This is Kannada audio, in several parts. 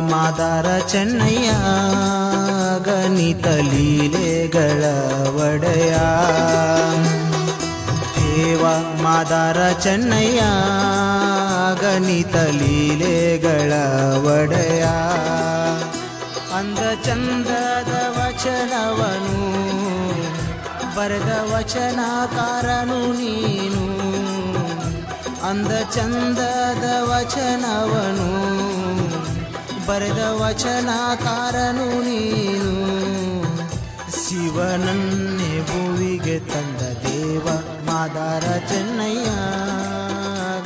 ಮಾದಾರ ಚೆನ್ನಯ್ಯ, ಗಣಿತ ಲೀಲೆಗಳ ಒಡೆಯ. ದೇವ ಮಾದಾರ ಚೆನ್ನಯ್ಯ, ಗಣಿತ ಲೀಲೆಗಳ ಒಡೆಯ. ಅಂದ ಚಂದದ ವಚನವನು, ಬರೆದ ವಚನಕಾರನು ನೀನು. ಅಂದ ಚಂದದ ವಚನವನು ಬರೆದ ವಚನಕಾರನು ನೀನು. ಶಿವನನ್ನೇ ಭುವಿಗೆ ತಂದ ದೇವ ಮಾದಾರ ಚೆನ್ನಯ್ಯ.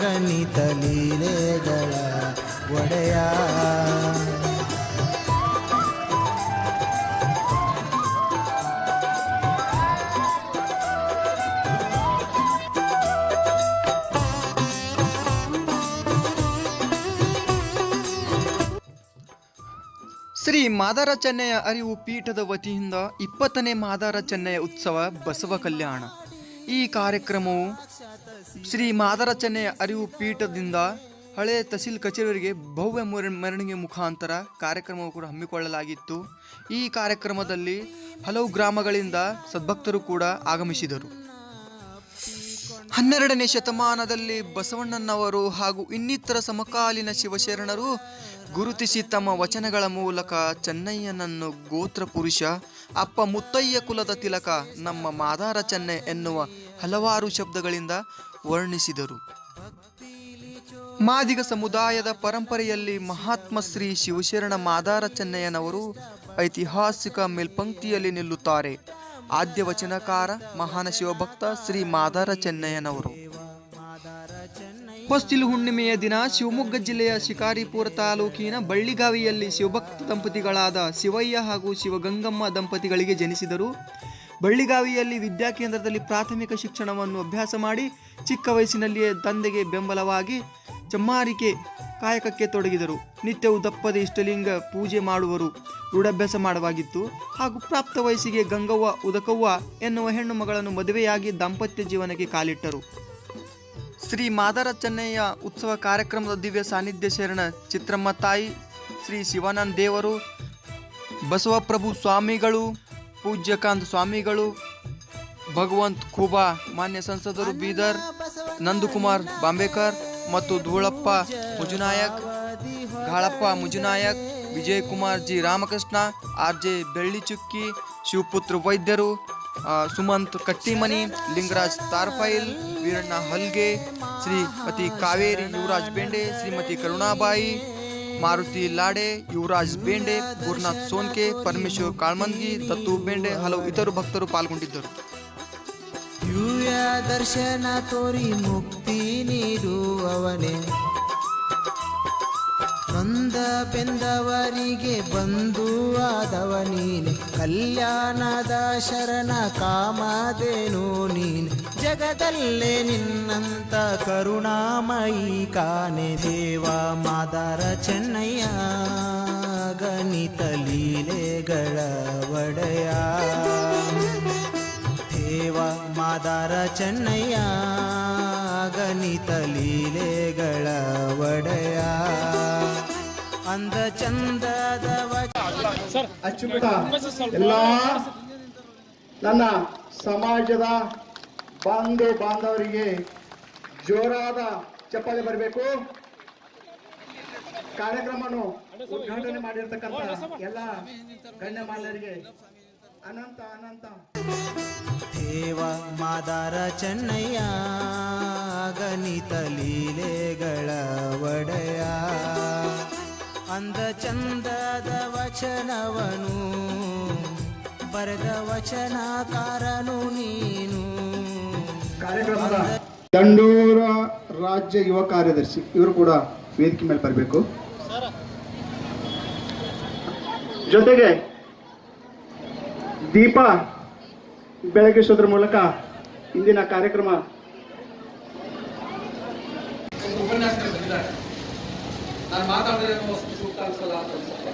ಗಣಿತ ಲೀಲೆಗಳ ಒಡೆಯ. ಶ್ರೀ ಮಾದಾರ ಚೆನ್ನಯ್ಯ ಅರಿವು ಪೀಠದ ವತಿಯಿಂದ ಇಪ್ಪತ್ತನೇ ಮಾದಾರ ಚೆನ್ನಯ್ಯ ಉತ್ಸವ ಬಸವ ಕಲ್ಯಾಣ. ಈ ಕಾರ್ಯಕ್ರಮವು ಶ್ರೀ ಮಾದಾರ ಚೆನ್ನಯ್ಯ ಅರಿವು ಪೀಠದಿಂದ ಹಳೆ ತಹಸೀಲ್ ಕಚೇರಿಯವರಿಗೆ ಭವ್ಯ ಮೆರ- ಮೆರವಣಿಗೆ ಮುಖಾಂತರ ಕಾರ್ಯಕ್ರಮವು ಕೂಡ ಹಮ್ಮಿಕೊಳ್ಳಲಾಗಿತ್ತು. ಈ ಕಾರ್ಯಕ್ರಮದಲ್ಲಿ ಹಲವು ಗ್ರಾಮಗಳಿಂದ ಸದ್ಭಕ್ತರು ಕೂಡ ಆಗಮಿಸಿದರು. ಹನ್ನೆರಡನೇ ಶತಮಾನದಲ್ಲಿ ಬಸವಣ್ಣನವರು ಹಾಗೂ ಇನ್ನಿತರ ಸಮಕಾಲೀನ ಶಿವಶರಣರು ಗುರುತಿಸಿ ತಮ್ಮ ವಚನಗಳ ಮೂಲಕ ಚೆನ್ನಯ್ಯನನ್ನು ಗೋತ್ರ ಪುರುಷ, ಅಪ್ಪ ಮುತ್ತಯ್ಯ ಕುಲದ ತಿಲಕ, ನಮ್ಮ ಮಾದಾರ ಚೆನ್ನೈ ಎನ್ನುವ ಹಲವಾರು ಶಬ್ದಗಳಿಂದ ವರ್ಣಿಸಿದರು. ಮಾದಿಗ ಸಮುದಾಯದ ಪರಂಪರೆಯಲ್ಲಿ ಮಹಾತ್ಮ ಶ್ರೀ ಶಿವಶರಣ ಮಾದಾರ ಚೆನ್ನಯ್ಯನವರು ಐತಿಹಾಸಿಕ ಮೇಲ್ಪಂಕ್ತಿಯಲ್ಲಿ ನಿಲ್ಲುತ್ತಾರೆ. ಆದ್ಯ ವಚನಕಾರ ಮಹಾನ ಶಿವಭಕ್ತ ಶ್ರೀ ಮಾದಾರ ಚೆನ್ನಯ್ಯನವರು. ಹೊಸ್ತಿಲು ಹುಣ್ಣಿಮೆಯ ದಿನ ಶಿವಮೊಗ್ಗ ಜಿಲ್ಲೆಯ ಶಿಕಾರಿಪುರ ತಾಲೂಕಿನ ಬಳ್ಳಿಗಾವಿಯಲ್ಲಿ ಶಿವಭಕ್ತ ದಂಪತಿಗಳಾದ ಶಿವಯ್ಯ ಹಾಗೂ ಶಿವಗಂಗಮ್ಮ ದಂಪತಿಗಳಿಗೆ ಜನಿಸಿದರು. ಬಳ್ಳಿಗಾವಿಯಲ್ಲಿ ವಿದ್ಯಾಕೇಂದ್ರದಲ್ಲಿ ಪ್ರಾಥಮಿಕ ಶಿಕ್ಷಣವನ್ನು ಅಭ್ಯಾಸ ಮಾಡಿ ಚಿಕ್ಕ ವಯಸ್ಸಿನಲ್ಲಿಯೇ ತಂದೆಗೆ ಬೆಂಬಲವಾಗಿ ಚಮ್ಮಾರಿಕೆ ಕಾಯಕಕ್ಕೆ ತೊಡಗಿದರು. ನಿತ್ಯವೂ ದಪ್ಪದ ಇಷ್ಟಲಿಂಗ ಪೂಜೆ ಮಾಡುವರು. ರೂಢಾಭ್ಯಾಸ ಮಾಡವಾಗಿತ್ತು. ಹಾಗೂ ಪ್ರಾಪ್ತ ವಯಸ್ಸಿಗೆ ಗಂಗವ್ವ, ಉದಕವ್ವ ಎನ್ನುವ ಹೆಣ್ಣು ಮಗಳನ್ನು ಮದುವೆಯಾಗಿ ದಾಂಪತ್ಯ ಜೀವನಕ್ಕೆ ಕಾಲಿಟ್ಟರು. ಶ್ರೀ ಮಾದರ ಚೆನ್ನಯ್ಯ ಉತ್ಸವ ಕಾರ್ಯಕ್ರಮದ ದಿವ್ಯ ಸಾನ್ನಿಧ್ಯ ಶರಣ ಚಿತ್ರಮ್ಮ ತಾಯಿ, ಶ್ರೀ ಶಿವಾನಂದ ದೇವರು, ಬಸವಪ್ರಭು ಸ್ವಾಮಿಗಳು, ಪೂಜ್ಯಕಾಂತ್ ಸ್ವಾಮಿಗಳು, ಭಗವಂತ್ ಖೂಬಾ, ಮಾನ್ಯ ಸಂಸದರು ಬೀದರ್, ನಂದಕುಮಾರ್ ಬಾಂಬೇಕರ್ ಮತ್ತು Dhoolappa Mujunayak, Galappa Mujunayak Vijay Kumar G Ramakrishna, R J Bellichukki, Shivaputra ವೈದ್ಯರು ಸುಮಂತ್ ಕಟ್ಟಿಮನಿ, ಲಿಂಗರಾಜ್ ತಾರ್ಫೈಲ್, ವೀರಣ್ಣ ಹಲ್ಗೆ, ಶ್ರೀಮತಿ ಕಾವೇರಿ ಯುವರಾಜ್ ಬೇಂಡೆ, ಶ್ರೀಮತಿ ಕರುಣಾಬಾಯಿ, ಮಾರುತಿ ಲಾಡೆ, ಯುವರಾಜ್ ಬೇಂಡೆ, ಗುರುನಾಥ್ ಸೋನ್ಕೆ, ಪರಮೇಶ್ವರ್ ಕಾಳ್ಮಂದ್ಗಿ ದತ್ತು ಬೇಂಡೆ, ಹಲವು ಇತರು ಭಕ್ತರು ಪಾಲ್ಗೊಂಡಿದ್ದರು. ದಿವ್ಯ ದರ್ಶನ ತೋರಿ ಮುಕ್ತಿ ನೀಡುವವನೇ. ನೊಂದ ಬೆಂದವರಿಗೆ ಬಂಧು ಆದವ ನೀನೆ. ಕಲ್ಯಾಣದ ಶರಣ ಕಾಮದೇನು ನೀನು. ಜಗದಲ್ಲೇ ನಿನ್ನಂತ ಕರುಣಾಮಯಿ ಕಾನೆ ದೇವ ಮಾದಾರ ಚೆನ್ನಯ್ಯ ಗಣಿತ ಲೀಲೆಗಳ ಒಡೆಯ. ಮಾದಾರ ಚೆನ್ನಯ್ಯ ಗಣಿತ ಲೀಲೆಗಳ ಒಡೆಯ. ಅಂದ ಚಂದದ ವಚ ಅಚ್ಚುಕಟ್ಟ ಎಲ್ಲ ನನ್ನ ಸಮಾಜದ ಬಾಂಧು ಬಾಂಧವರಿಗೆ ಜೋರಾದ ಚಪ್ಪಾಳೆ ಬರಬೇಕು. ಕಾರ್ಯಕ್ರಮವನ್ನು ಉದ್ಘಾಟನೆ ಮಾಡಿರ್ತಕ್ಕಂಥ ಎಲ್ಲ ಗಣ್ಯಮಾನ್ಯರಿಗೆ ಅನಂತ ಅನಂತ ದೇವ ಮಾದಾರ ಚೆನ್ನಯ್ಯ ಗಣಿತ ಲೀಲೆಗಳ ಒಡೆಯ. ಅಂದ ಚಂದದ ವಚನವನು ಬರೆದ ವಚನಕಾರನು ನೀನು. ಕಾರ್ಯಕ್ರಮದ ದಂಡೂರ ರಾಜ್ಯ ಯುವ ಕಾರ್ಯದರ್ಶಿ ಇವರು ಕೂಡ ವೇದಿಕೆ ಮೇಲೆ ಬರಬೇಕು. ಜೊತೆಗೆ ದೀಪ ಬೆಳಗಿಸೋದ್ರ ಮೂಲಕ ಇಂದಿನ ಕಾರ್ಯಕ್ರಮ. ನಾನು ಮಾತಾಡಿದ್ರೆ ಸೂಕ್ತ ಅನ್ಸಲ್ಲ ಅಂತ ಅನ್ಸುತ್ತೆ.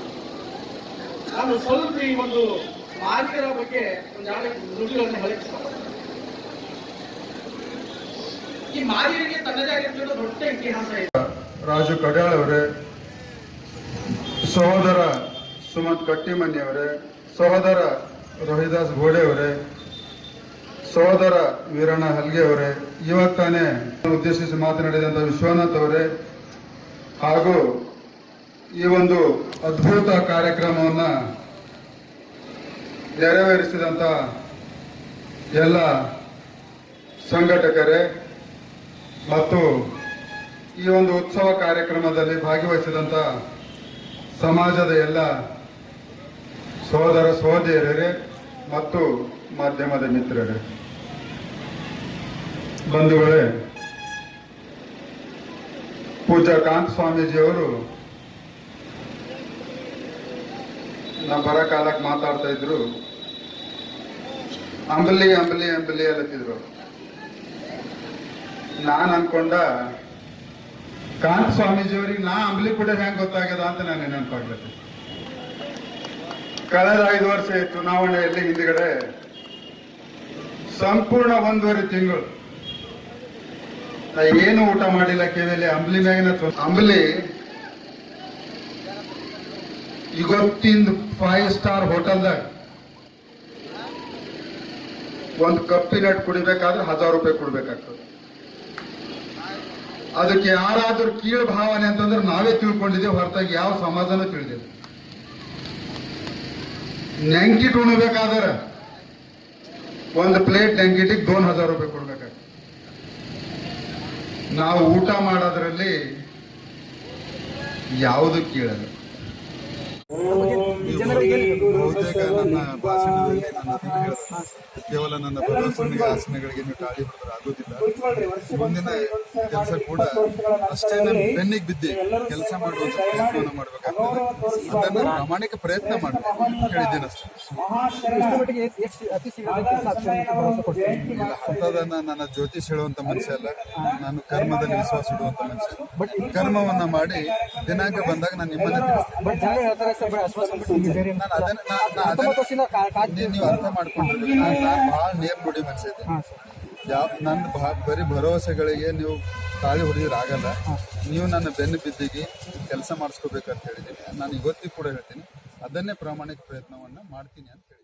ನಾನು ಸ್ವಲ್ಪ ಈ ಒಂದು ಮಾರ್ಗರ ಬಗ್ಗೆ ಒಂದು ನುಡಿಗಳನ್ನು ಹೇಳಕ್ಕೆ ಈ ಮಾರ್ಗರಿಗೆ ತನ್ನದೇ ಆಗಿರ್ತಕ್ಕಂಥ ದೊಡ್ಡ ಇತಿಹಾಸ ಇದೆ. ರಾಜು ಕಡ್ಯಾಳ್ ಅವರೇ ಸಹೋದರ ಸುಮಂತ್ ಕಟ್ಟಿಮನಿಯವರೇ ಸಹೋದರ ರೋಹಿದಾಸ್ ಗೋಡೆ ಅವರೇ ಸಹೋದರ ವೀರಣ್ಣ ಹಲ್ಗೆ ಅವರೇ ಇವತ್ತಾನೇ ತಾನೇ ಉದ್ದೇಶಿಸಿ ಮಾತನಾಡಿದಂಥ ವಿಶ್ವನಾಥ್ ಅವರೇ, ಹಾಗೂ ಈ ಒಂದು ಅದ್ಭುತ ಕಾರ್ಯಕ್ರಮವನ್ನ ನೆರವೇರಿಸಿದಂಥ ಎಲ್ಲ ಸಂಘಟಕರೇ ಮತ್ತು ಈ ಒಂದು ಉತ್ಸವ ಕಾರ್ಯಕ್ರಮದಲ್ಲಿ ಭಾಗವಹಿಸಿದಂತ ಸಮಾಜದ ಎಲ್ಲ ಸಹೋದರ ಸಹೋದರಿಯರೇ ಮತ್ತು ಮಾಧ್ಯಮದ ಮಿತ್ರರೇ. ಬಂಧುಗಳೇ, ಪೂಜ್ಯ ಕಾಂತ್ ಸ್ವಾಮೀಜಿಯವರು ನಾ ಬರ ಕಾಲಕ್ಕೆ ಮಾತಾಡ್ತಾ ಇದ್ರು. ಅಂಬಲಿ ಅಂಬಲಿ ಅಂಬಲಿ ಅಲ್ಲತ್ತಿದ್ರು ನಾನು ಅನ್ಕೊಂಡ, ಕಾಂತ ಸ್ವಾಮೀಜಿಯವ್ರಿಗೆ ನಾ ಅಂಬಲಿ ಕೂಡ ಹೆಂಗ್ ಗೊತ್ತಾಗ್ಯದ ಅಂತ ನಾನು ನೆನಪಾಗ್ಲತ್ತೆ ಕಳೆದ ಐದು ವರ್ಷ ಚುನಾವಣೆಯಲ್ಲಿ ಹಿಂದ್ಗಡೆ, ಸಂಪೂರ್ಣ ಒಂದೂವರೆ ತಿಂಗಳು ಏನು ಊಟ ಮಾಡಿಲ್ಲ ಕೇವಲ ಅಂಬ್ಲಿ ಮ್ಯಾಗಿನ ಅಂಬ್ಲಿ ಇವತ್ತಿಂದ ಫೈವ್ ಸ್ಟಾರ್ ಹೋಟೆಲ್ದಾಗ ಒಂದು ಕಪ್ಪಿನಟ್ ಕುಡಿಬೇಕಾದ್ರೆ ಹಜಾರ್ ರೂಪಾಯಿ ಕೊಡ್ಬೇಕಾಗ್ತದೆ. ಅದಕ್ಕೆ ಯಾರಾದ್ರೂ ಕೀಳು ಭಾವನೆ ಅಂತಂದ್ರೆ ನಾವೇ ತಿಳ್ಕೊಂಡಿದ್ದೇವೆ, ಹೊರತಾಗಿ ಯಾವ ಸಮಾಜನೂ ತಿಳಿದಿಲ್ಲ. ನೆಂಕಿಟ್ ಉಣ್ಬೇಕಾದ್ರೆ ಒಂದು ಪ್ಲೇಟ್ ನೆಂಕಿಟಿಗೆ ದೋನ್ ಹಜಾರ್ ರೂಪಾಯಿ ಕೊಡ್ಬೇಕಾಗ್ತದೆ. ನಾವು ಊಟ ಮಾಡೋದ್ರಲ್ಲಿ ಯಾವುದು ಕೀಳಲ್ಲ. ಬಹುತೇಕ ನನ್ನ ಭಾಷಣದಲ್ಲಿ ನಾನು ಅದನ್ನ ಹೇಳಿದೆ ಕೇವಲ ನನ್ನ ಪ್ರದರ್ಶನಿಗೆ ಆಸನಗಳಿಗೆ ನೀವು ತಾಳಿ ಹೊಡೆದ್ರೆ ಆಗೋದಿಲ್ಲ. ಮುಂದಿನ ಕೆಲಸ ಕೂಡ ಅಷ್ಟೇ ಬೆನ್ನಿಗೆ ಬಿದ್ದಿ ಕೆಲಸ ಮಾಡುವಂತ ಪ್ರಯತ್ನವನ್ನು ಮಾಡಬೇಕಾಗ್ತದೆ. ಅದನ್ನು ಪ್ರಾಮಾಣಿಕ ಪ್ರಯತ್ನ ಮಾಡಬೇಕು. ಹೇಳಿದ್ದೇನೆ ಅಷ್ಟೇ. ಹಂತದನ್ನ ನನ್ನ ಜ್ಯೋತಿಷ್ ಹೇಳುವಂತ ಮನುಷ್ಯ ಅಲ್ಲ. ನಾನು ಕರ್ಮದಲ್ಲಿ ವಿಶ್ವಾಸ ಇಡುವಂತ ಮನುಷ್ಯ ಕರ್ಮವನ್ನ ಮಾಡಿ ದಿನಾಂಕ ಬಂದಾಗ ನಾನು ನಿಮ್ಮನ್ನ ತಿಳಿಸ್ತೇನೆ. ನಾನು ಅದನ್ನ ನೀವು ಅರ್ಥ ನಾನು ಯಾವ ನನ್ನ ಭಾ ಬರೀ ಭರವಸೆಗಳಿಗೆ ನೀವು ತಾಳಿ ಹೊಡೆದ್ರೆ ಆಗಲ್ಲ. ನೀವು ನನ್ನ ಬೆನ್ನು ಬಿದ್ದಿಗೆ ಕೆಲಸ ಮಾಡಿಸ್ಕೋಬೇಕಂತ ಹೇಳಿದ್ದೀನಿ. ನಾನು ಇವತ್ತಿಗೂ ಕೂಡ ಹೇಳ್ತೀನಿ. ಅದನ್ನೇ ಪ್ರಾಮಾಣಿಕ ಪ್ರಯತ್ನವನ್ನ ಮಾಡ್ತೀನಿ ಅಂತ ಹೇಳಿ